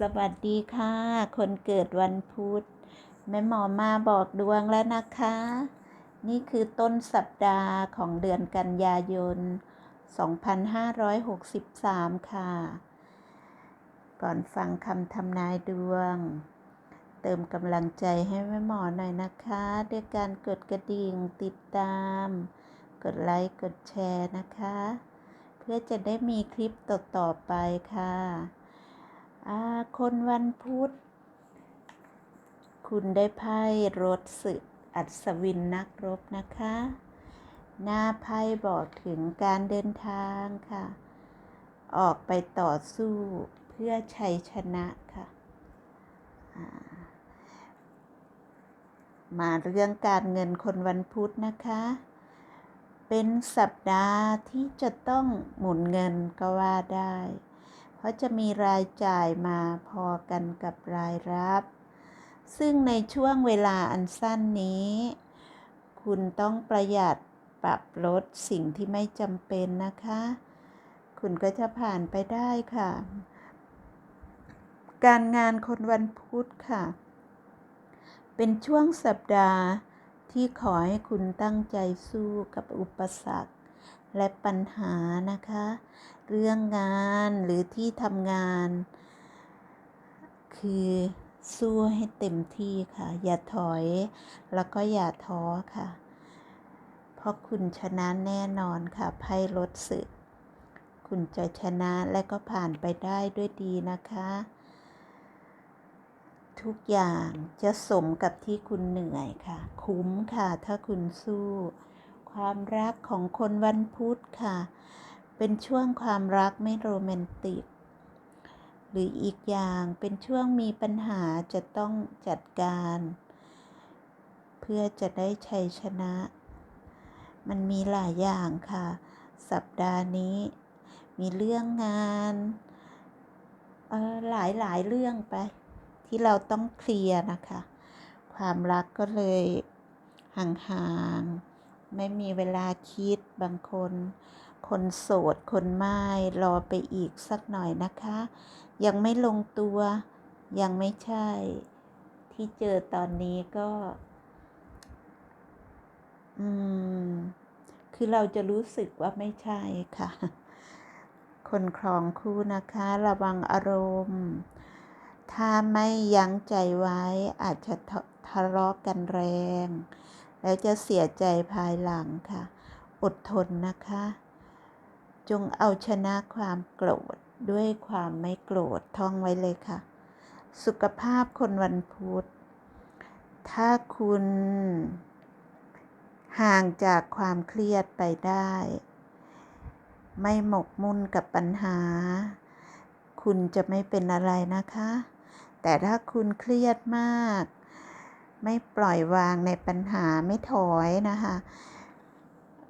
สวัสดีค่ะ คนเกิดวันพุธแม่หมอมาบอกดวงแล้วนะคะ นี่คือต้นสัปดาห์ของเดือนกันยายน 2563 ค่ะ ก่อนฟังคำทำนายดวง เติมกำลังใจให้แม่หมอหน่อยนะคะ ด้วยการกดกระดิ่งติดตาม กดไลค์กดแชร์นะคะ เพื่อจะได้มีคลิปต่อๆไปค่ะ คนวันพุธ คุณได้ไพ่รถสึกอัศวินนักรบนะคะ หน้าไพ่บอกถึงการเดินทางค่ะ ออกไปต่อสู้เพื่อชัยชนะค่ะามาเรื่องการเงินคนวันพุธนะคะ เป็นสัปดาห์ที่จะต้องหมุนเงินก็ว่าได้ เพราะจะมีรายจ่ายมาพอกันกับรายรับ ซึ่งในช่วงเวลาอันสั้นนี้ คุณต้องประหยัดปรับลดสิ่งที่ไม่จำเป็นนะคะ คุณก็จะผ่านไปได้ค่ะ การงานคนวันพุธค่ะ เป็นช่วงสัปดาห์ที่ขอให้คุณตั้งใจสู้กับอุปสรรค และปัญหานะคะ เรื่องงานหรือที่ทำงาน คือสู้ให้เต็มที่ค่ะ อย่าถอยแล้วก็อย่าท้อค่ะ เพราะคุณชนะแน่นอนค่ะไพ่ลดสึก คุณจะชนะและก็ผ่านไปได้ด้วยดีนะคะ ทุกอย่างจะสมกับที่คุณเหนื่อยค่ะ คุ้มค่ะ ถ้าคุณสู้ ความรักของคนวันพุธค่ะ เป็นช่วงความรักไม่โรแมนติก หรืออีกอย่างเป็นช่วงมีปัญหาจะต้องจัดการ เพื่อจะได้ชัยชนะ มันมีหลายอย่างค่ะ สัปดาห์นี้ มีเรื่องงานเออหลายหลายเรื่องไป ที่เราต้องเคลียร์นะคะ ความรักก็เลยห่างๆ ไม่มีเวลาคิดบางคน คนโสด คนไม่รอไปอีกสักหน่อยนะคะ ยังไม่ลงตัวยังไม่ใช่ ที่เจอตอนนี้ก็ อืม คือเราจะรู้สึกว่าไม่ใช่ค่ะ คนครองคู่นะคะ ระวังอารมณ์ ถ้าไม่ยั้งใจไว้อาจจะทะทะเลาะกันแรง แล้วจะเสียใจภายหลังค่ะ อดทนนะคะ จงเอาชนะความโกรธด้วยความไม่โกรธท่องไว้เลยค่ะ สุขภาพคนวันพุธ ถ้าคุณ ห่างจากความเครียดไปได้ ไม่หมกมุ่นกับปัญหา คุณจะไม่เป็นอะไรนะคะ แต่ถ้าคุณเครียดมาก ไม่ปล่อยวางในปัญหาไม่ถอยนะคะ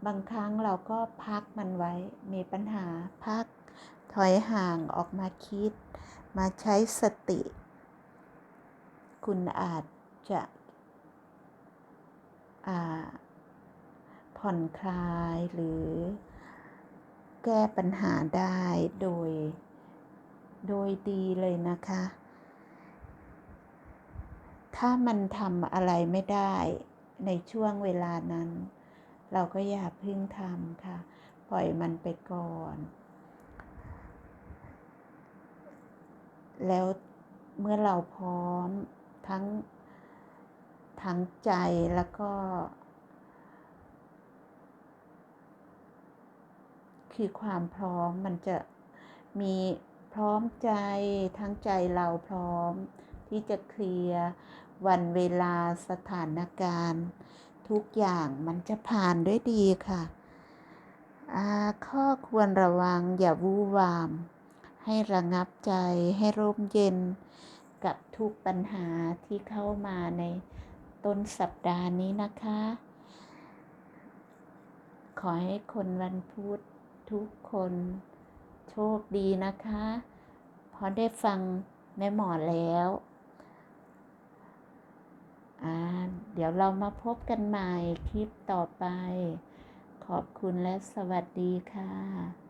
บางครั้งเราก็พักมันไว้ มีปัญหาพักถอยห่างออกมาคิด มาใช้สติ คุณอาจจะผ่อนคลายหรือแก้ปัญหาได้โดย โดยดีเลยนะคะ ถ้ามันทำอะไรไม่ได้ในช่วงเวลานั้น เราก็อย่าพึ่งทำค่ะ ปล่อยมันไปก่อน แล้วเมื่อเราพร้อมทั้งทั้งใจแล้วก็ คือความพร้อมมันจะมีพร้อมใจทั้งใจเราพร้อมที่จะเคลียร์ วันเวลาสถานการณ์ ทุกอย่างมันจะผ่านด้วยดีค่ะข้อควรระวังอย่าวู่วาม ให้ระงับใจให้ร่มเย็น กับทุกปัญหาที่เข้ามาในต้นสัปดาห์นี้นะคะ ขอให้คนวันพุธทุกคนโชคดีนะคะเพราะได้ฟังแม่หมอแล้ว เดี๋ยวเรามาพบกันใหม่คลิปต่อไป ขอบคุณและสวัสดีค่ะ